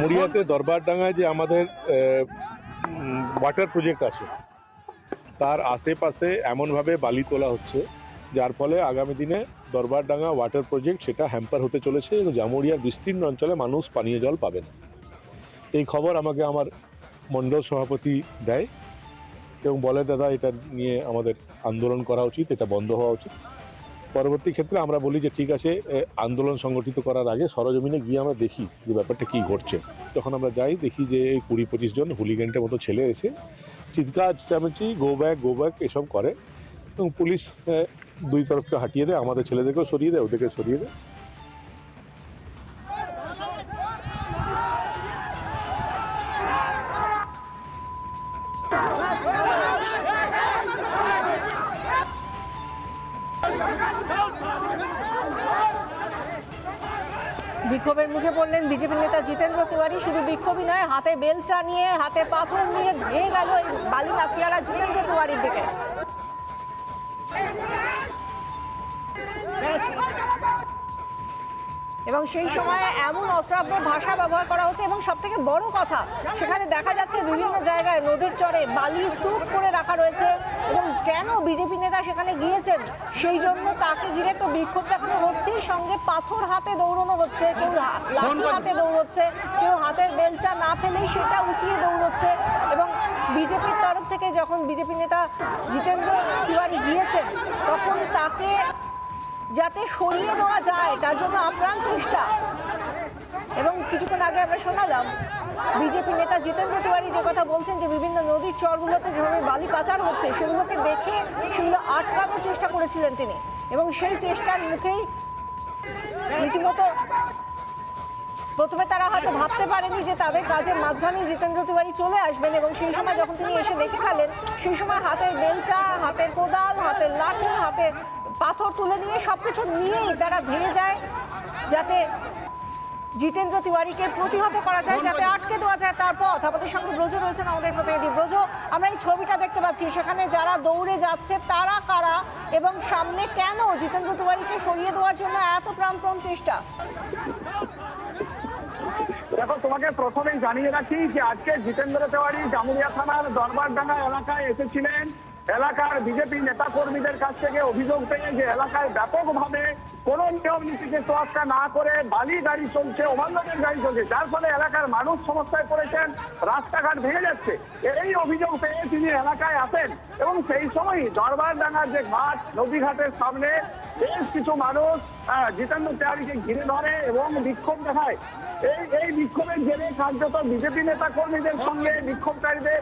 মুড়িয়াতে দরবারডাঙ্গায় যে আমাদের water project আছে, তার আশেপাশে এমনভাবে বালি তোলা হচ্ছে, যার ফলে আগামী দিনে দরবারডাঙ্গা ওয়াটার প্রজেক্ট সেটা হ্যাম্পার হতে চলেছে এবং জামুরিয়ার বিস্তীর্ণ অঞ্চলে মানুষ পানীয় জল পাবে না। এই খবর আমাকে আমার মণ্ডল সভাপতি দেয় এবং বলে, দাদা, এটা নিয়ে আমাদের আন্দোলন করা উচিত, এটা বন্ধ হওয়া উচিত। পরবর্তী ক্ষেত্রে আমরা বলি যে ঠিক আছে আন্দোলন সংগঠিত করার আগে সরজমিনে গিয়ে আমরা দেখি যে ব্যাপারটা কী ঘটছে। তখন আমরা যাই, দেখি যে এই কুড়ি পঁচিশ জন হুলিগ্যান্টের মতো ছেলে এসে চিৎকার চামেচি গো ব্যাক গো ব্যাক এসব করে এবং পুলিশ দুই তরফকে হাঁটিয়ে দেয়, আমাদের ছেলেদেরকেও সরিয়ে দেয়, ওদেরকে সরিয়ে দেয়। বিক্ষোভের মুখে পড়লেন বিজেপি নেতা জিতেন্দ্র তিওয়ারি। শুধু বিক্ষোভই নয়, হাতে বেলচা নিয়ে, হাতে পাথর নিয়ে ধেয়ে গেল এই বালি মাফিয়ারা জিতেন্দ্র তিওয়ারির দিকে। এবং সেই সময় এমন অশ্রাব্য ভাষা ব্যবহার করা হচ্ছে এবং সব থেকে বড় কথা সেখানে দেখা যাচ্ছে বিভিন্ন জায়গায় নদীর চরে বালি স্তূপ করে রাখা রয়েছে এবং কেন বিজেপি নেতা সেখানে গিয়েছেন? সেই জন্য তাকে ঘিরে তো বিক্ষোভ দেখানো হচ্ছেই। সঙ্গে পাথর হাতে দৌড়ানো হচ্ছে কেউ লাঠি হাতে দৌড়চ্ছে কেউ হাতের বেলচা না ফেলেই সেটা উঁচিয়ে দৌড়চ্ছে এবং বিজেপির তরফ থেকে যখন বিজেপি নেতা জিতেন্দ্র তিওয়ারি গিয়েছেন তখন তাকে যাতে সরিয়ে দেওয়া যায়, তার জন্য আপ্রাণ চেষ্টা। এবং কিছুক্ষণ আগে আমরা শোনালাম, বিজেপি নেতা জিতেন্দ্র তিওয়ারি যে কথা বলছেন, যে বিভিন্ন নদীর চরগুলোতে যেভাবে বালি পাচার হচ্ছে, সেগুলোকে দেখে সেগুলো আটকানোর চেষ্টা করেছিলেন তিনি। এবং সেই চেষ্টার মুখেই রীতিমতো প্রথমে তারা হয়তো ভাবতে পারেনি যে তাদের কাজের মাঝখানেই জিতেন্দ্র তিওয়ারি চলে আসবেন এবং সেই সময় যখন তিনি এসে দেখে ফেলেন, সেই সময় হাতের বেলচা, হাতের কোদাল, হাতের লাঠি, হাতে পাথর তুলে নিয়ে সবকিছু নিয়েই তারা ধেয়ে যায় যাতে জিতেন্দ্র তিওয়ারিকে প্রতিহত করা যায় যাতে আটকে দেওয়া যায়। তার পথ আমাদের সঙ্গে ব্রজ রয়েছেন আমাদের প্রতিনিধি। ব্রজ আমরা এই ছবিটা দেখতে পাচ্ছি সেখানে যারা দৌড়ে যাচ্ছে তারা কারা এবং সামনে কেন জিতেন্দ্র তিওয়ারিকে সরিয়ে দেওয়ার জন্য এত প্রাণপণ চেষ্টা? দেখো তোমাকে প্রথমেই জানিয়ে রাখি যে আজকে জিতেন্দ্র তেওয়ারি জামুরিয়া থানার দরবারডাঙ্গা এলাকায় এসেছিলেন। এলাকার বিজেপি নেতা কর্মীদের কাছ থেকে অভিযোগ পেয়ে যে এলাকায় ব্যাপকভাবে কোন নিয়ম নীতিকে তোয়াক্কা না করে বালি গাড়ি চলছে, অমান্যদের গাড়ি চলছে। যার ফলে এলাকার মানুষ সমস্যায় পড়েছেন, রাস্তাঘাট ভেঙে যাচ্ছে। এই অভিযোগ পেয়ে তিনি এলাকায় আসেন এবং সেই সময় দরবারডাঙ্গার যে ঘাট, নদীঘাটের সামনে বেশ কিছু মানুষ জিতেন্দ্র তেওয়ারিকে ঘিরে ধরে এবং বিক্ষোভ দেখায়। এই এই বিক্ষোভের জেরে কার্যত বিজেপি নেতা কর্মীদের সঙ্গে বিক্ষোভকারীদের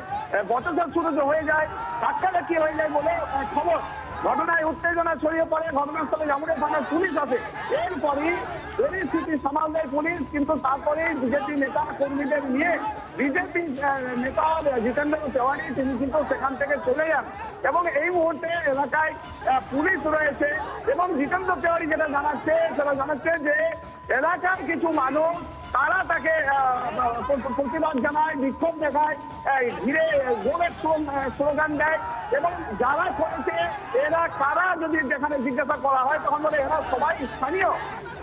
বচসা শুরু হয়ে যায়, ধাক্কাধাক্কি হয়ে যায় বলে খবর। ঘটনায় উত্তেজনা ছড়িয়ে পড়ে ঘটনাস্থলে জামুরিয়া থানার পুলিশ আছে এরপরই পরিস্থিতি সামাল দেয় পুলিশ, কিন্তু তারপরে বিজেপি নেতা কর্মীদের নিয়ে বিজেপি নেতা জিতেন্দ্র তেওয়ারি তিনি কিন্তু সেখান থেকে চলে যান। এবং এই মুহূর্তে এলাকায় পুলিশ রয়েছে এবং জিতেন্দ্র তেওয়ারি যেটা জানাচ্ছে, সেটা জানাচ্ছে যে এলাকার কিছু মানুষ, তারা তাকে প্রতিবাদ জানায়, বিক্ষোভ দেখায় ঘিরে গোলের স্লোগান দেয় এবং যারা করেছে যদি যেখানে জিজ্ঞাসা করা হয়, তখন বলে, এরা সবাই স্থানীয়।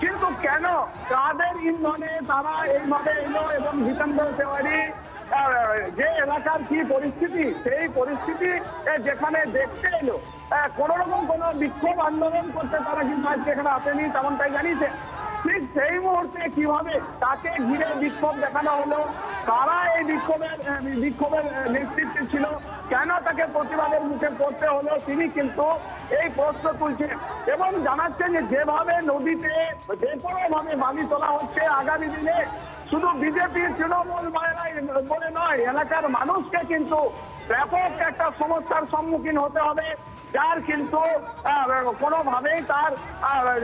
কিন্তু কেন তাদের ইন্ধনে তারা এইভাবে এলো এবং জিতেন্দ্র তেওয়ারি যে এলাকার কি পরিস্থিতি, সেই পরিস্থিতি যেখানে দেখতে এলো। কোনো রকম কোন বিক্ষোভ আন্দোলন করতে তারা কিন্তু আজকে এখানে আসেনি, তেমনটাই জানিয়েছে। ঠিক সেই মুহূর্তে কীভাবে তাকে ঘিরে বিক্ষোভ দেখানো হলো? কারা এই বিক্ষোভের বিক্ষোভের নেতৃত্বে ছিল? কেন তাকে প্রতিবাদের মুখে পড়তে হলো? তিনি কিন্তু এই প্রশ্ন তুলছেন এবং জানাচ্ছেন যে যেভাবে নদীতে যে কোনো ভাবে বালি তোলা হচ্ছে, আগামী দিনে শুধু বিজেপি তৃণমূল বলে নয়, এলাকার মানুষকে কিন্তু ব্যাপক একটা সমস্যার সম্মুখীন হতে হবে, যার কিন্তু কোনোভাবেই তার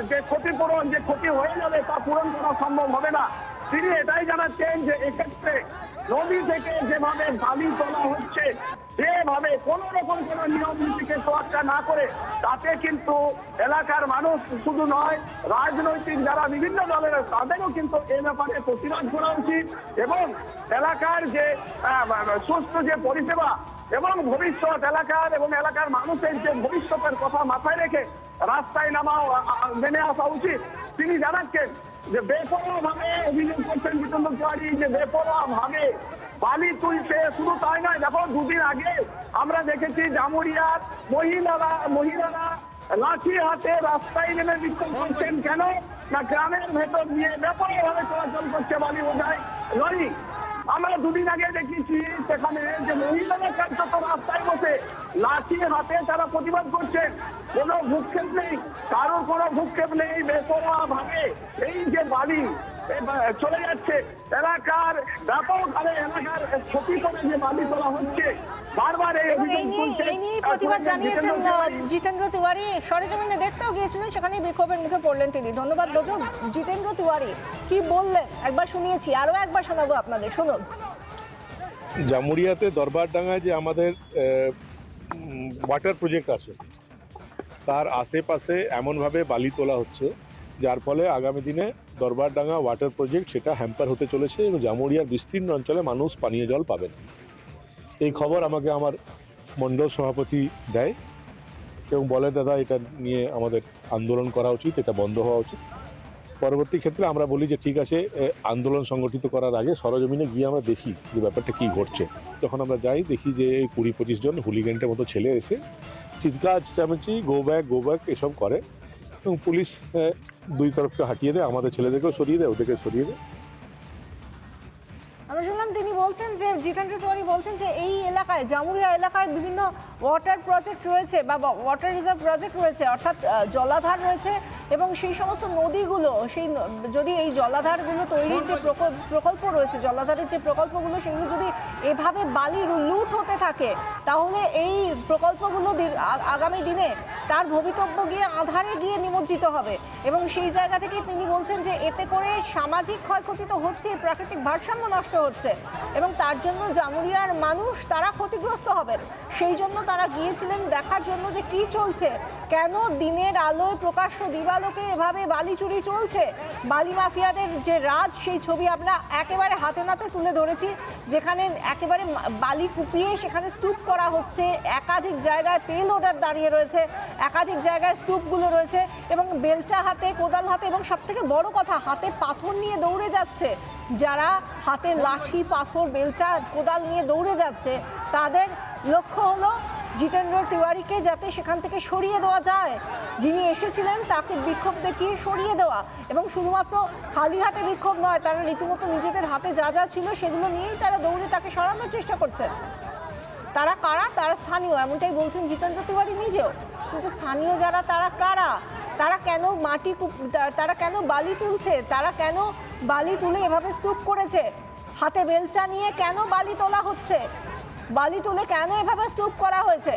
যে ক্ষতিপূরণ, যে ক্ষতি হয়ে যাবে তা পূরণ করা সম্ভব হবে না। তিনি এটাই জানাচ্ছেন যে এক্ষেত্রে নদী থেকে যেভাবে বালি তোলা হচ্ছে যেভাবে কোন রকম কোন নিয়ম নীতিকে তোয়াক্কা না করে, তাতে কিন্তু এলাকার মানুষ শুধু নয়, রাজনৈতিক যারা বিভিন্ন দলের তাদেরও কিন্তু এ ব্যাপারে প্রতিবাদ করা উচিত এবং এলাকার যে সুস্থ যে পরিষেবা এবং ভবিষ্যৎ এলাকার এবং এলাকার মানুষের যে ভবিষ্যতের কথা মাথায় রেখে রাস্তায় নামা আ- আসা উচিত। তিনি জানাচ্ছেন যে বেপরোয়া ভাবে অভিযোগ করছেন জিতেন্দ্র তিওয়ারি, যে বেপরোয়া ভাবে বালি তুলছে, শুধু তাই নয়, দেখো, দুদিন আগে আমরা দেখেছি জামুরিয়ার মহিলারা মহিলারা লাঠি হাতে রাস্তায় নেমে বিক্ষোভ করছেন। কেন? না, গ্রামের ভেতর নিয়ে বেপরোয়া ভাবে চলাচল করছে বালি বোঝায়। লরি আমরা দুদিন আগে দেখেছি সেখানে যে মহিলারা কার্যত রাস্তায় বসে। লাঠি হাতে তারা প্রতিবাদ করছেন কোনো ভূক্ষেপ নেই, কারোর কোনো ভূক্ষেপ নেই, বেপরোয়া ভাবে। এই যে বালি এ বা- চলে যাচ্ছে এলাকার ব্যাপক হারে এলাকার ক্ষতি করে যে বালি তোলা হচ্ছে। বারবার এই এবং নিয়ে তুলছে এই নিয়ে প্রতিবাদ জানিয়েছেন জিতেন্দ্র আহ, তিওয়ারি- জিতেন্দ্র সরেজমিনে দেখতেও গিয়েছিলেন সেখানে বিক্ষোভের মুখে পড়লেন তিনি। ধন্যবাদ রোজু জিতেন্দ্র তিওয়ারি কি বললেন? একবার শুনিয়েছি আরও একবার শোনাবো আপনাদের। শুনুন। জামুরিয়াতে দরবারডাঙ্গায় যে আমাদের ওয়াটার প্রজেক্ট আছে তার আশেপাশে এমনভাবে বালি তোলা হচ্ছে যার ফলে আগামী দিনে দরবারডাঙ্গা ওয়াটার প্রজেক্ট সেটা হ্যাম্পার হতে চলেছে এবং জামুরিয়ার বিস্তীর্ণ অঞ্চলে মানুষ পানীয় জল পাবেন। এই খবর আমাকে আমার মণ্ডল সভাপতি দেয় এবং বলে, দাদা, এটা নিয়ে আমাদের আন্দোলন করা উচিত, এটা বন্ধ হওয়া উচিত। পরবর্তী ক্ষেত্রে আমরা বলি যে, ঠিক আছে আন্দোলন সংগঠিত করার আগে সরজমিনে গিয়ে আমরা দেখি যে ব্যাপারটা কী ঘটছে। যখন আমরা যাই, দেখি যে এই কুড়ি পঁচিশ জন হুলিগ্যান্টের মতো ছেলে এসে চিৎকার চেঁচামেচি গো ব্যাক গো ব্যাক এসব করে। এবং পুলিশ দুই তরফকে হাঁটিয়ে দেয়। আমাদের ছেলেদেরকেও সরিয়ে দেয়, ওদেরকে সরিয়ে দেয়। আমরা শুনলাম তিনি বলছেন যে, জিতেন্দ্র তিওয়ারি বলছেন যে, এই এলাকায়, জামুরিয়া এলাকায় বিভিন্ন ওয়াটার প্রজেক্ট রয়েছে বা ওয়াটার রিজার্ভ প্রজেক্ট রয়েছে। অর্থাৎ জলাধার রয়েছে। এবং সেই সমস্ত নদীগুলো সেই যদি এই জলাধারগুলো তৈরির যে প্রকল্প প্রকল্প রয়েছে জলাধারের যে প্রকল্পগুলো সেগুলো যদি এভাবে বালির লুট হতে থাকে তাহলে এই প্রকল্পগুলো আগামী দিনে তার ভবিতব্য গিয়ে আধারে গিয়ে নিমজ্জিত হবে। এবং সেই জায়গা থেকে তিনি বলছেন যে এতে করে সামাজিক ক্ষয়ক্ষতি তো হচ্ছে প্রাকৃতিক ভারসাম্য নষ্ট হচ্ছে। এবং তার জন্য জামুরিয়ার মানুষ তারা ক্ষতিগ্রস্ত হবেন। সেই জন্য তারা গিয়েছিলেন দেখার জন্য যে কি চলছে কেন দিনের আলোয় প্রকাশ্য দিবালোকে এভাবে বালি চুরি চলছে? বালি মাফিয়াদের যে রাজ, সেই ছবি আমরা একেবারে হাতে নাতে তুলে ধরেছি, যেখানে একেবারে বালি কুপিয়ে সেখানে স্তূপ করা হচ্ছে। একাধিক জায়গায় পে লোডার দাঁড়িয়ে রয়েছে, একাধিক জায়গায় স্তূপগুলো রয়েছে এবং বেলচা হাতে, কোদাল হাতে এবং সব থেকে বড় কথা, হাতে পাথর নিয়ে দৌড়ে যাচ্ছে। যারা হাতে লাঠি, পাথর, বেলচা, কোদাল নিয়ে দৌড়ে যাচ্ছে, তাদের লক্ষ্য হলো জিতেন্দ্র তিওয়ারিকে যাতে সেখান থেকে সরিয়ে দেওয়া যায়। যিনি এসেছিলেন, তাকে বিক্ষোভ দেখিয়ে সরিয়ে দেওয়া? এবং শুধুমাত্র খালি হাতে বিক্ষোভ নয়, তারা রীতিমতো নিজেদের হাতে যা যা ছিল সেগুলো নিয়েই তারা দৌড়ে তাকে সরানোর চেষ্টা করছেন তারা কারা? তারা স্থানীয়। এমনটাই বলছেন জিতেন্দ্র তিওয়ারি নিজেও। কিন্তু স্থানীয় যারা, তারা কারা? তারা কেন মাটি তারা কেন বালি তুলছে? তারা কেন বালি তুলে এভাবে স্তূপ করেছে? হাতে বেলচা নিয়ে কেন বালি তোলা হচ্ছে? বালি তুলে কেন এভাবে স্তূপ করা হয়েছে?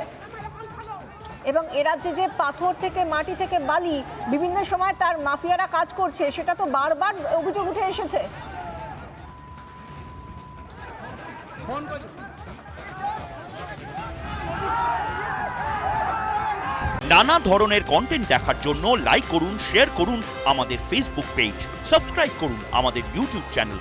এবং এ রাজ্যে যে পাথর থেকে, মাটি থেকে বালি বিভিন্ন সময় তার মাফিয়ারা কাজ করছে, সেটা তো বারবার অভিযোগ উঠে এসেছে। নানা ধরনের কন্টেন্ট দেখার জন্য লাইক করুন শেয়ার করুন আমাদের ফেসবুক পেজ সাবস্ক্রাইব করুন আমাদের ইউটিউব চ্যানেল